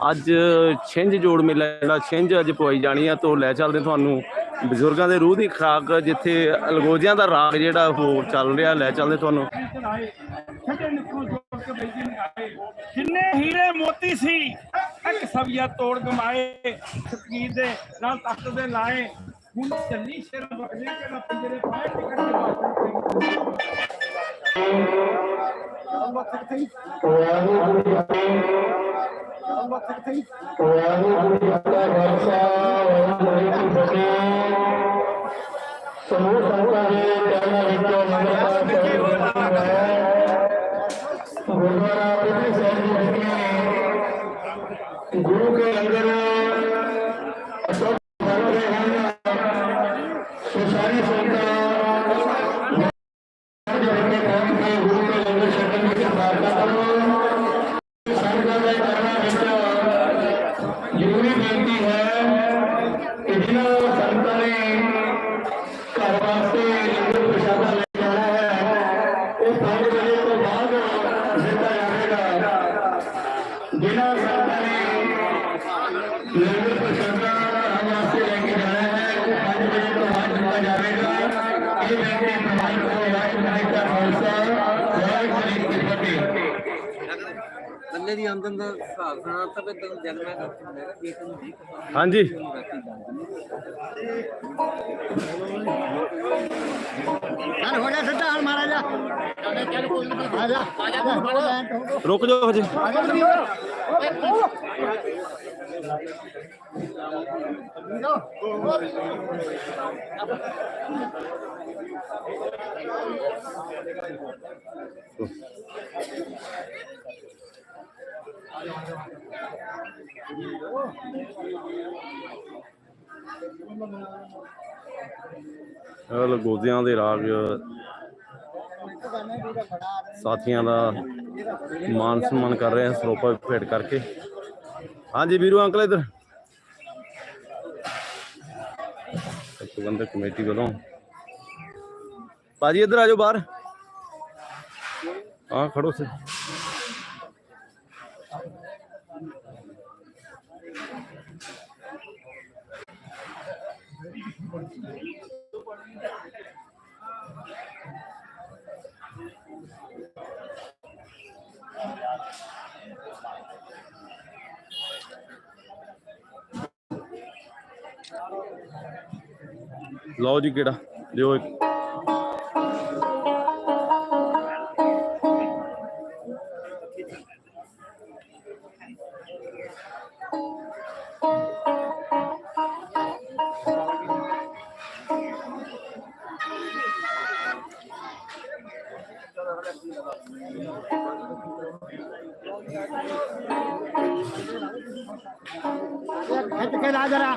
ਅੱਜ ਛਿੰਝ ਜੋੜ ਮੇਲਾ ਜਿਹੜਾ ਛਿੰਝ ਅੱਜ ਪਵਾਈ ਜਾਣੀ ਆ ਤੋਂ ਲੈ ਚੱਲਦੇ ਤੁਹਾਨੂੰ ਬਜ਼ੁਰਗਾਂ ਦੇ ਰੂਹ ਦੀ ਖੁਰਾਕ ਜਿੱਥੇ ਅਲਗੋਜਿਆਂ ਦਾ ਰਾਗ ਜਿਹੜਾ ਉਹ ਚੱਲ ਰਿਹਾ ਲੈ ਚੱਲਦੇ ਤੁਹਾਨੂੰ। ਜਿੰਨੇ ਹੀਰੇ ਮੋਤੀ ਸੀ ਇੱਕ ਸਵੀਆ ਤੋੜ ਗਮਾਏ ਫਕੀਰ ਦੇ ਨਾਲ ਤਖਤ ਦੇ ਲਾਏ। ਹੁਣ ਚੱਲੀ ਸ਼ੇਰ ਬਖਲੇ ਕਿਹੜਾ ਪਿੰਜਰੇ ਪਾਏ ਟਿਕਟ ਦੇ ਵਾਸਤੇ ਸਮੂਹ ਸੰਤਾਂ ਦੇ ਚਰਨਾਂ ਵਿੱਚੋਂ ਮੰਗਲ ਪਾਠ ਗੁਰਦੁਆਰਾ ਪਿੰਡ ਸਾਹਿਬ ਜੀ ਵਿਖੇ ਗੁਰੂ ਕੇ ਲੰਗਰ ਅਟੁੱਟ ਬਣ ਰਹੇ ਹਨ ਸੋ ਸਾਰੀ ਸੰਗਤਾਂ ਜਿਹੜੇ ਪਹੁੰਚ ਕੇ ਗੁਰੂ ਕੇ ਲੰਗਰ ਛਕਣ ਦੀ ਪ੍ਰਾਰਥਨਾ ਕਰੋ ਸੰਗਤਾਂ ਦੇ ਚਰਨਾਂ ਵਿੱਚ ਜ਼ਰੂਰੀ ਬੇਨਤੀ ਹੈ ਕਿ ਜਿਨ੍ਹਾਂ ਸੰਤਾਂ ਨੇ ਘਰ ਵਾਸਤੇ ਲੰਗਰ ਪ੍ਰਸ਼ਾਦਾ ਲੈ ਜਾਣਾ ਹੈ ਉਹ 5 ਵਜੇ ਤੋਂ ਬਾਅਦ ਦਿੱਤਾ ਜਾਵੇਗਾ ਜਿਨ੍ਹਾਂ ਸੰਤਾਂ ਨੇ ਲੰਗਰ ਪ੍ਰਸ਼ਾਦਾ ਘਰ ਵਾਸਤੇ ਲੈ ਕੇ ਜਾਣਾ ਹੈ ਉਹ 5 ਵਜੇ ਤੋਂ ਬਾਅਦ ਦਿੱਤਾ ਜਾਵੇਗਾ ਇਹ ਬੇਨਤੀ ਪ੍ਰਮਾਣ ਕਰੋ ਵਾਹਿਗੁਰੂ ਜੀ ਕਾ ਖਾਲਸਾ ਵਾਹਿਗੁਰੂ ਜੀ ਕੀ ਫਤਿਹ ਬੰਦੇ ਦੀ ਆਮਦਨ ਦਾ ਹਿਸਾਬ ਸੁਣਾ ਤਾਂ ਫਿਰ ਤੈਨੂੰ ਜਦ ਮੈਂ ਜੇ ਤੈਨੂੰ ਨਹੀਂ ਪਤਾ ਹਾਂਜੀ। ਚੱਲ ਹੋ ਜਾ ਸਿੱਧਾ ਹਾਲ ਆ ਜਾ। ਆ ਜਾ ਰੁਕ ਜਾਓ ਹਜੇ ਲਗੋਦਿਆਂ ਦੇ ਰਾਗ ਸਾਥੀਆਂ ਦਾ ਮਾਨ ਸਨਮਾਨ ਕਰ ਰਹੇ ਹਾਂ ਸਰੋਪਾ ਭੇਟ ਕਰਕੇ। ਹਾਂਜੀ ਵੀਰੂ ਅੰਕਲ ਇਧਰ। ਪ੍ਰਬੰਧਕ ਕਮੇਟੀ ਵੱਲੋਂ। ਭਾਜੀ ਇੱਧਰ ਆ ਜਾਓ ਬਾਹਰ। ਆ ਖੜੋ ਸੇ ਲਓ ਜੀ ਕਿਹੜਾ ਦਿਓ ਇੱਕ। ਖਿੱਚ ਕੇ ਲਾ ਜਰਾ।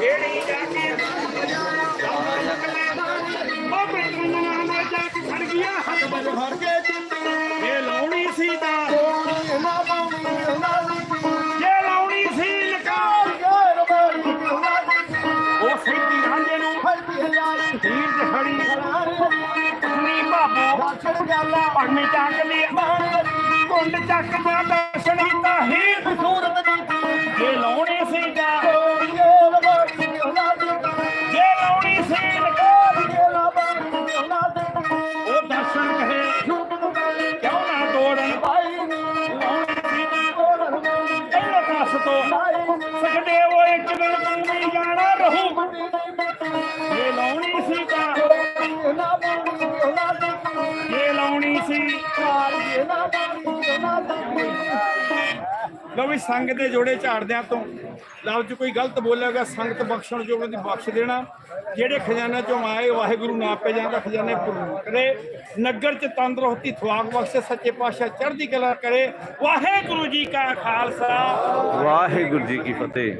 ਜਿਹੜੀ ਜਾ ਕੇ ਉਹ ਬਿੱਟੂ ਨਾਲ ਨਾਲ ਜਾ ਕੇ ਖੜ ਗਿਆ ਹੱਥ ਵੱਜ ਫੜ ਕੇ ਇਹ ਲਾਉਣੀ ਸੀ ਤਾਂ। ਨਾ ਪਾਉਣੀ ਨਾ ਇਹ ਲਾਉਣੀ ਸੀ ਲਕਾਰ। ਯਾਰ ਬਾਰੀ ਨਾ ਉਹ ਸਿੱਧੀ ਰਾਂਝੇ ਨੂੰ ਫੜਦੀ ਹਜ਼ਾਰੀ ਹੀਰ ਤੇ ਖੜੀ। ਨੀ ਬਾਬੂ ਛੜ ਗਿਆ ਪੜਨੀ ਚੱਕ ਲਈ ਕੁੰਡ ਚੱਕ ਦਾ ਦਰਸ਼ਨੀ ਤਾਂ ਹੀਰ ਸੂਰਤ ਦੀ ਇਹ ਲਾਉਣੀ ਲੋ ਵੀ ਸੰਗ ਦੇ ਜੋੜੇ ਝਾੜਦਿਆਂ ਤੋਂ। ਲਫ਼ਜ਼ 'ਚ ਕੋਈ ਗਲਤ ਬੋਲੇਗਾ ਸੰਗਤ ਬਖਸ਼ਣ ਜੋ ਉਹਨਾਂ ਦੀ ਬਖਸ਼ ਦੇਣਾ। ਜਿਹੜੇ ਖਜ਼ਾਨਾ ਚੋਂ ਆਏ, ਵਾਹਿਗੁਰੂ ਨਾ ਪੈ ਜਾਂਦਾ ਖਜ਼ਾਨੇ ਪੂਰਨ ਕਰੇ। ਨਗਰ 'ਚ ਤੰਦਰੁਸਤੀ ਥਵਾਕ ਬਖਸ਼ੇ, ਸੱਚੇ ਪਾਤਸ਼ਾਹ ਚੜ੍ਹਦੀ ਕਲਾ ਕਰੇ। ਵਾਹਿਗੁਰੂ ਜੀ ਕਾ ਖਾਲਸਾ। ਵਾਹਿਗੁਰੂ ਜੀ ਕੀ ਫਤਿਹ।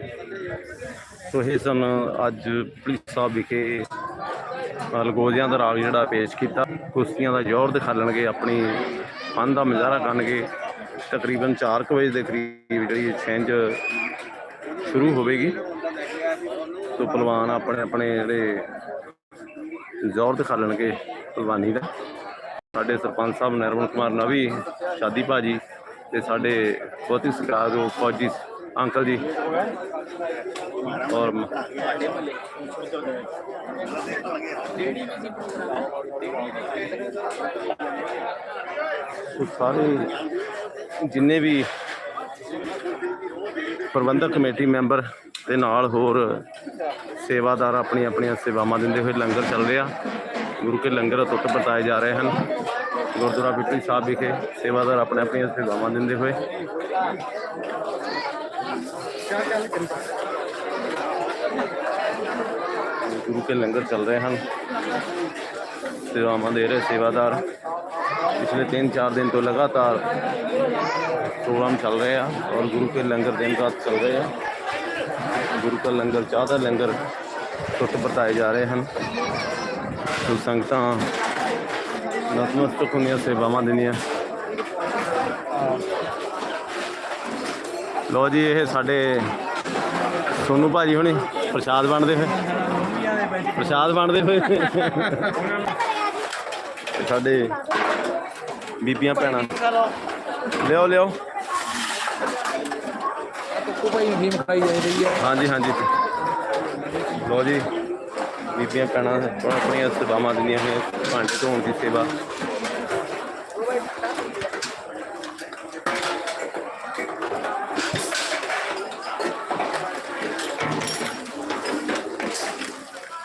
ਸੋ ਇਹ ਸਨ ਅੱਜ ਪੁਲਿਸ ਸਾਹਿਬ ਵਿਖੇ ਅਲਗੋਜ਼ਿਆਂ ਦਾ ਰਾਗ ਜਿਹੜਾ ਪੇਸ਼ ਕੀਤਾ। ਕੁਸ਼ਤੀਆਂ ਦਾ ਜ਼ੋਰ ਦਿਖਾਲਣਗੇ ਆਪਣੀ ਫਨ ਦਾ ਮੁਜ਼ਾਹਰਾ ਕਰਨਗੇ। ਤਕਰੀਬਨ 4 ਕੁ ਵਜੇ ਦੇ ਕਰੀਬ ਜਿਹੜੀ ਇਹ ਛਿੰਝ ਸ਼ੁਰੂ ਹੋਵੇਗੀ। ਸੋ ਪਹਿਲਵਾਨ ਆਪਣੇ ਆਪਣੇ ਜਿਹੜੇ ਜ਼ੋਰ ਦਿਖਾ ਲੈਣਗੇ ਪਹਿਲਵਾਨੀ ਦਾ। ਸਾਡੇ ਸਰਪੰਚ ਸਾਹਿਬ ਨਰਵਨ ਕੁਮਾਰ ਨਵੀ ਸ਼ਾਦੀ ਭਾਜੀ ਤੇ ਸਾਡੇ ਬਹੁਤ ਹੀ ਸਤਿਕਾਰਯੋਗ ਫੌਜੀ ਅੰਕਲ ਜੀ ਔਰ ਸਾਰੇ ਜਿੰਨੇ ਵੀ ਪ੍ਰਬੰਧਕ ਕਮੇਟੀ ਮੈਂਬਰ ਤੇ ਨਾਲ ਹੋਰ ਸੇਵਾਦਾਰ ਆਪਣੀਆਂ ਆਪਣੀਆਂ ਸੇਵਾਵਾਂ ਦਿੰਦੇ ਹੋਏ ਲੰਗਰ ਚੱਲ ਰਿਹਾ, ਗੁਰੂ ਕੇ ਲੰਗਰ ਟੁੱਟ ਵਰਤਾਏ ਜਾ ਰਹੇ ਹਨ। ਗੁਰਦੁਆਰਾ ਪਿਪਲੀ ਸਾਹਿਬ ਵਿਖੇ ਸੇਵਾਦਾਰ ਆਪਣੇ ਆਪਣੀਆਂ ਸੇਵਾਵਾਂ ਦਿੰਦੇ ਹੋਏ। ਗੁਰੂ ਕੇ ਲੰਗਰ ਚੱਲ ਰਹੇ ਹਨ। ਸੇਵਾਵਾਂ ਦੇ ਰਹੇ ਸੇਵਾਦਾਰ। ਪਿਛਲੇ 3-4 ਦਿਨ ਤੋਂ ਲਗਾਤਾਰ ਪ੍ਰੋਗਰਾਮ ਚੱਲ ਰਹੇ ਆ ਔਰ ਗੁਰੂ ਕੇ ਲੰਗਰ ਦਿਨ ਰਾਤ ਚੱਲ ਰਹੇ ਆ। ਗੁਰੂ ਕਾ ਲੰਗਰ ਚਾਹ ਦਾ ਲੰਗਰ ਟੁੱਟ ਵਰਤਾਏ ਜਾ ਰਹੇ ਹਨ। ਸੋ ਸੰਗਤਾਂ ਨਤਮਸਤਕ ਹੁੰਦੀਆਂ ਸੇਵਾਵਾਂ ਦਿੰਦੀਆਂ। ਲੋ ਜੀ ਇਹ ਸਾਡੇ ਸੋਨੂ ਭਾਜੀ ਹੁਣੀ ਪ੍ਰਸ਼ਾਦ ਵੰਡਦੇ ਹੋਏ। ਪ੍ਰਸ਼ਾਦ ਵੰਡਦੇ ਹੋਏ। ਸਾਡੇ ਬੀਬੀਆਂ ਭੈਣਾਂ। ਲਿਓ ਲਿਓ ਕੋ ਭਾਈ ਗੇਮ ਖਾਈ ਜਾ ਰਹੀ ਹੈ ਹਾਂਜੀ ਹਾਂਜੀ। ਲੋ ਜੀ, ਬੀਬੀਆਂ ਭੈਣਾਂ ਆਪੋ ਆਪਣੀਆਂ ਸੇਵਾਵਾਂ ਦਿੰਦੀਆਂ ਹੋਈਆਂ, ਭਾਂਡੇ ਧੋਣ ਦੀ ਸੇਵਾ।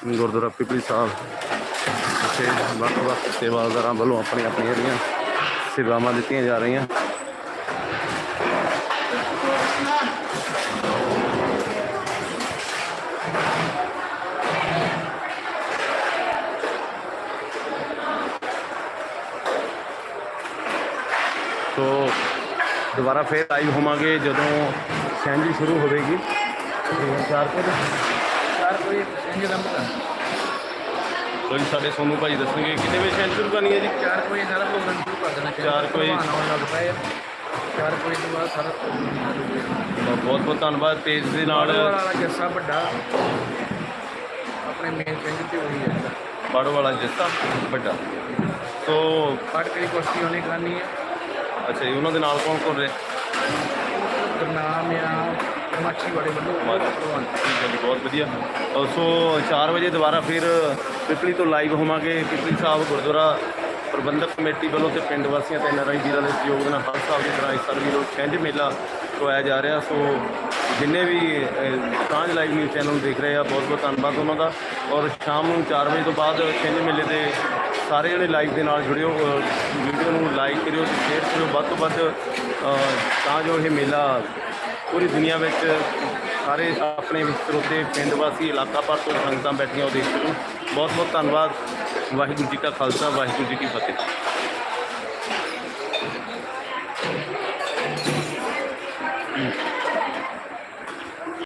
ਗੁਰਦੁਆਰਾ ਪਿਪਲੀ ਸਾਹਿਬ। ਇੱਥੇ ਵੱਖ ਵੱਖ ਸੇਵਾਦਾਰਾਂ ਵੱਲੋਂ ਆਪਣੀਆਂ ਆਪਣੀਆਂ ਜਿਹੜੀਆਂ ਸੇਵਾਵਾਂ ਦਿੱਤੀਆਂ ਜਾ ਰਹੀਆਂ। ਸੋ ਦੁਬਾਰਾ ਫੇਰ ਲਾਈਵ ਹੋਵਾਂਗੇ ਜਦੋਂ ਸੈਂਜੀ ਸ਼ੁਰੂ ਹੋਵੇਗੀ। ਤੇ ਚਾਰ ਕੁ ਚਾਰ ਕੋਈ ਇੰਜ ਦਾ ਮੁੱਦਾ ਕੋਈ ਸਾਡੇ ਸੋਨੂ ਭਾਈ ਦੱਸਣਗੇ ਕਿੰਨੇ ਵਜੇ ਸੈਂਜ ਸ਼ੁਰੂ ਕਰਨੀ ਹੈ ਜੀ? ਚਾਰ ਕੋਈ ਸਾਰਾ ਪ੍ਰੋਗਰਾਮ ਸ਼ੁਰੂ ਕਰ ਦੇਣਾ ਚਾਰ ਕੋਈ- ਆਉਣ ਲੱਗ ਪਏ ਆ। ਚਾਰ ਕੋਈ ਤੋਂ ਬਾਅਦ ਸਾਰਾ ਬਹੁਤ ਬਹੁਤ ਧੰਨਵਾਦ ਪੇਜ ਦੇ ਨਾਲ ਵਾਲਾ ਜੱਸਾ ਵੱਡਾ। ਆਪਣੇ ਮੇਨ ਪਿੰਡ ਤੇ ਹੋਈ ਹੈ ਬਾੜੋ ਵਾਲਾ ਜੱਸਾ ਵੱਡਾ। ਸੋ ਪੜ ਕੇ ਕੁਸ਼ਤੀ ਉਹਨੇ ਕਰਨੀ ਹੈ ਅੱਛਾ ਜੀ ਉਹਨਾਂ ਦੇ ਨਾਲ ਕੌਣ ਕੌਣ ਰਹੇ? ਗੁਰਨਾਮ ਆ ਮਾਛੀਵਾੜੇ ਵੱਲੋਂ ਠੀਕ ਹੈ ਜੀ ਬਹੁਤ ਵਧੀਆ। ਅ, ਸੋ 4 ਵਜੇ ਦੁਬਾਰਾ ਫਿਰ ਪਿਪਲੀ ਤੋਂ ਲਾਈਵ ਹੋਵਾਂਗੇ। ਪਿਪਲੀ ਸਾਹਿਬ ਗੁਰਦੁਆਰਾ ਪ੍ਰਬੰਧਕ ਕਮੇਟੀ ਵੱਲੋਂ ਤੇ ਪਿੰਡ ਵਾਸੀਆਂ ਤੇ ਐਨਆਰਆਈ ਵੀਰਾਂ ਦੇ ਸਹਿਯੋਗ ਨਾਲ ਹਰ ਸਾਲ ਦੀ ਤਰ੍ਹਾਂ ਇਸ ਸਾਲ ਵੀ ਲੋਕ ਛਿੰਝ ਮੇਲਾ ਕਰਵਾਇਆ ਜਾ ਰਿਹਾ। ਸੋ ਜਿੰਨੇ ਵੀ ਸਾਂਝ ਲਾਈਵ ਨਿਊਜ਼ ਚੈਨਲ ਦੇਖ ਰਹੇ ਆ ਬਹੁਤ ਬਹੁਤ ਧੰਨਵਾਦ ਉਹਨਾਂ ਦਾ। ਔਰ ਸ਼ਾਮ ਨੂੰ 4 ਵਜੇ ਤੋਂ ਬਾਅਦ ਛਿੰਝ ਮੇਲੇ ਦੇ ਸਾਰੇ ਜਿਹੜੇ ਲਾਈਵ ਦੇ ਨਾਲ ਜੁੜਿਓ। ਵੀਡੀਓ ਨੂੰ ਲਾਈਕ ਕਰਿਓ ਤੇ ਸ਼ੇਅਰ ਕਰਿਓ। ਵੱਧ ਤੋਂ ਵੱਧ ਤਾਂ ਜੋ ਇਹ ਮੇਲਾ ਪੂਰੀ ਦੁਨੀਆ ਵਿੱਚ ਸਾਰੇ ਆਪਣੇ ਸਰੋਤੇ ਪਿੰਡ ਵਾਸੀ ਇਲਾਕਾ ਭਰ ਤੋਂ ਸੰਗਤਾਂ ਬੈਠੀਆਂ ਉਹ ਦੇਖ ਸਕਣ ਬਹੁਤ ਬਹੁਤ ਧੰਨਵਾਦ। ਵਾਹਿਗੁਰੂ ਜੀ ਕਾ ਖਾਲਸਾ, ਵਾਹਿਗੁਰੂ ਜੀ ਕੀ ਫਤਿਹ।